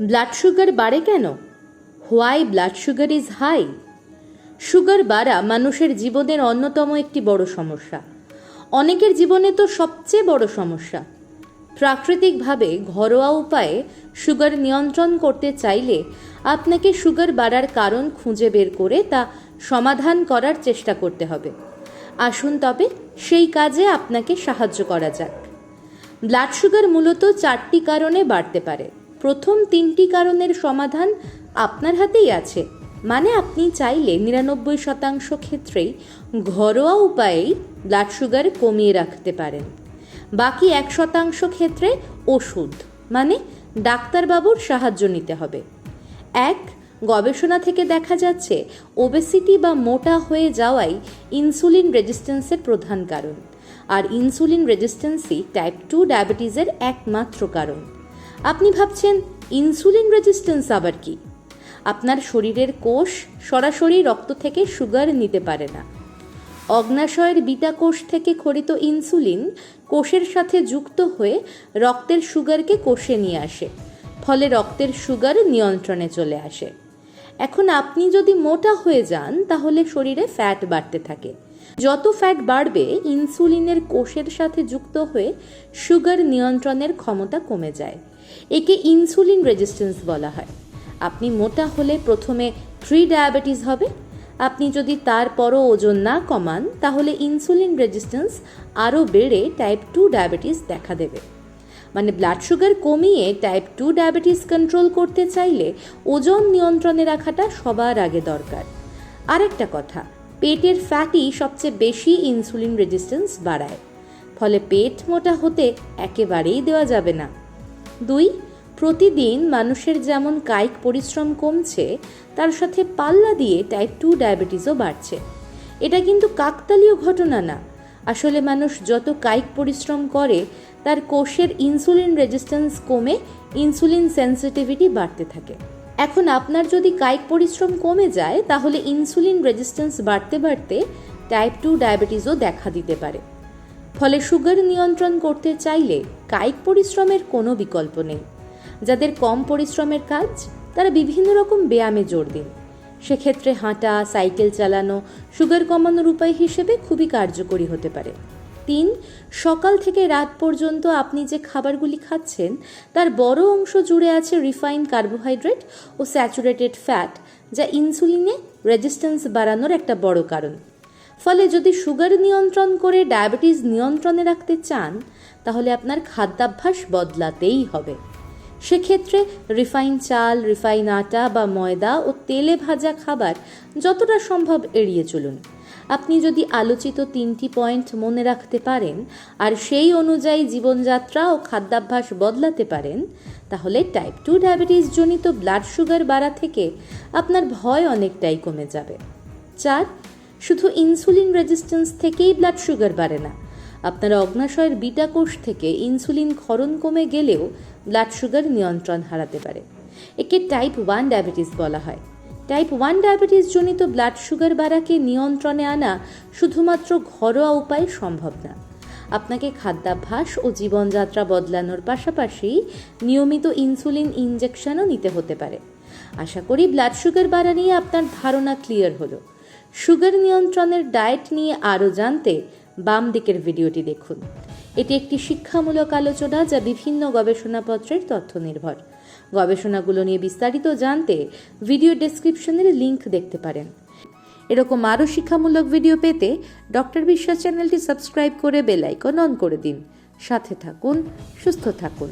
Blood sugar বাড়ে কেন? Why blood sugar is high sugar বাড়া মানুষের জীবনের অন্যতম একটি বড় সমস্যা। অনেকের জীবনে তো সবচেয়ে বড় সমস্যা। প্রাকৃতিকভাবে ঘরোয়া উপায়ে সুগার নিয়ন্ত্রণ করতে চাইলে আপনাকে সুগার বাড়ার কারণ খুঁজে বের করে তা সমাধান করার চেষ্টা করতে হবে। আসুন তবে সেই কাজে আপনাকে সাহায্য করা যাক। ব্লাড সুগার মূলত চারটি কারণে বাড়তে পারে। প্রথম তিনটি কারণের সমাধান আপনার হাতেই আছে। মানে আপনি চাইলে নিরানব্বই শতাংশ ক্ষেত্রেই ঘরোয়া উপায়েই ব্লাড সুগার কমিয়ে রাখতে পারেন। বাকি এক শতাংশ ক্ষেত্রে ওষুধ মানে ডাক্তারবাবুর সাহায্য নিতে হবে। এক, গবেষণা থেকে দেখা যাচ্ছে ওবেসিটি বা মোটা হয়ে যাওয়াই ইনসুলিন রেজিস্ট্যান্সের প্রধান কারণ। আর ইনসুলিন রেজিস্ট্যান্সই টাইপ টু ডায়াবেটিসের একমাত্র কারণ। আপনি ভাবছেন ইনসুলিন রেজিস্ট্যান্স আবার কি? আপনার শরীরের কোষ সরাসরি রক্ত থেকে সুগার নিতে পারে না। অগ্নাশয়ের বিটা কোষ থেকে খরিত ইনসুলিন কোষের সাথে যুক্ত হয়ে রক্তের সুগারকে কোষে নিয়ে আসে, ফলে রক্তের সুগার নিয়ন্ত্রণে চলে আসে। এখন আপনি যদি মোটা হয়ে যান, তাহলে শরীরে ফ্যাট বাড়তে থাকে। যত ফ্যাট বাড়বে ইনসুলিনের কোষের সাথে যুক্ত হয়ে সুগার নিয়ন্ত্রণের ক্ষমতা কমে যায়। একে ইনসুলিন রেজিস্ট্যান্স বলা হয়। আপনি মোটা হলে প্রথমে প্রি ডায়াবেটিস হবে। আপনি যদি তারপরও ওজন না কমান, তাহলে ইনসুলিন রেজিস্ট্যান্স আরও বেড়ে টাইপ টু ডায়াবেটিস দেখা দেবে। মানে ব্লাড সুগার কমিয়ে টাইপ টু ডায়াবেটিস কন্ট্রোল করতে চাইলে ওজন নিয়ন্ত্রণে রাখাটা সবার আগে দরকার। আরেকটা কথা পেটের ফ্যাটই সবচেয়ে বেশি ইনসুলিন রেজিস্ট্যান্স বাড়ায়। ফলে পেট মোটা হতে একেবারেই দেওয়া যাবে না। দুই, প্রতিদিন মানুষের যেমন কায়িক পরিশ্রম কমছে, তার সাথে পাল্লা দিয়ে টাইপ টু ডায়াবেটিসও বাড়ছে। এটা কিন্তু কাকতালীয় ঘটনা না। আসলে মানুষ যত কায়িক পরিশ্রম করে, তার কোষের ইনসুলিন রেজিস্ট্যান্স কমে ইনসুলিন সেন্সিটিভিটি বাড়তে থাকে। এখন আপনার যদি কায়িক পরিশ্রম কমে যায়, তাহলে ইনসুলিন রেজিস্ট্যান্স বাড়তে বাড়তে টাইপ টু ডায়াবেটিসও দেখা দিতে পারে। ফলে সুগার নিয়ন্ত্রণ করতে চাইলে কায়িক পরিশ্রমের কোনো বিকল্প নেই। যাদের কম পরিশ্রমের কাজ, তারা বিভিন্ন রকম ব্যায়ামে জোর দিন। সেক্ষেত্রে হাঁটা সাইকেল চালানো সুগার কমানোর উপায় হিসেবে খুবই কার্যকরী হতে পারে। তিন, সকাল থেকে রাত পর্যন্ত আপনি যে খাবারগুলি খাচ্ছেন, তার বড় অংশ জুড়ে আছে রিফাইন্ড কার্বোহাইড্রেট ও স্যাচুরেটেড ফ্যাট যা ইনসুলিনে রেজিস্ট্যান্স বাড়ানোর একটা বড় কারণ। ফলে যদি সুগার নিয়ন্ত্রণ করে ডায়াবেটিস নিয়ন্ত্রণে রাখতে চান, তাহলে আপনার খাদ্যাভ্যাস বদলাতেই হবে। সেক্ষেত্রে রিফাইন চাল রিফাইন আটা বা ময়দা ও তেলে ভাজা খাবার যতটা সম্ভব এড়িয়ে চলুন। আপনি যদি আলোচিত তিনটি পয়েন্ট মনে রাখতে পারেন, আর সেই অনুযায়ী জীবনযাত্রা ও খাদ্যাভ্যাস বদলাতে পারেন, তাহলে টাইপ টু ডায়াবেটিস জনিত ব্লাড সুগার বাড়া থেকে আপনার ভয় অনেকটাই কমে যাবে। চার, শুধু ইনসুলিন রেজিস্ট্যান্স থেকেই ব্লাড সুগার বাড়ে না। আপনার অগ্নাশয়ের বিটা কোষ থেকে ইনসুলিন ক্ষরণ কমে গেলেও ব্লাড সুগার নিয়ন্ত্রণ হারাতে পারে। একে টাইপ ওয়ান ডায়াবেটিস বলা হয়। টাইপ ওয়ান ডায়াবেটিস জনিত ব্লাড সুগার বাড়াকে নিয়ন্ত্রণে আনা শুধুমাত্র ঘরোয়া উপায় সম্ভব না। আপনাকে খাদ্যাভ্যাস ও জীবনযাত্রা বদলানোর পাশাপাশি নিয়মিত ইনসুলিন ইনজেকশনও নিতে হতে পারে। আশা করি ব্লাড সুগার বাড়া নিয়ে আপনার ধারণা ক্লিয়ার হলো। সুগার নিয়ন্ত্রণের ডায়েট নিয়ে আরও জানতে বাম দিকের ভিডিওটি দেখুন। এটি একটি শিক্ষামূলক আলোচনা যা বিভিন্ন গবেষণাপত্রের তথ্য নির্ভর। গবেষণাগুলো নিয়ে বিস্তারিত জানতে ভিডিও ডেসক্রিপশনের লিংক দেখতে পারেন। এরকম আরও শিক্ষামূলক ভিডিও পেতে ডক্টর বিশ্বাস চ্যানেলটি সাবস্ক্রাইব করে বেল আইকন অন করে দিন। সাথে থাকুন, সুস্থ থাকুন।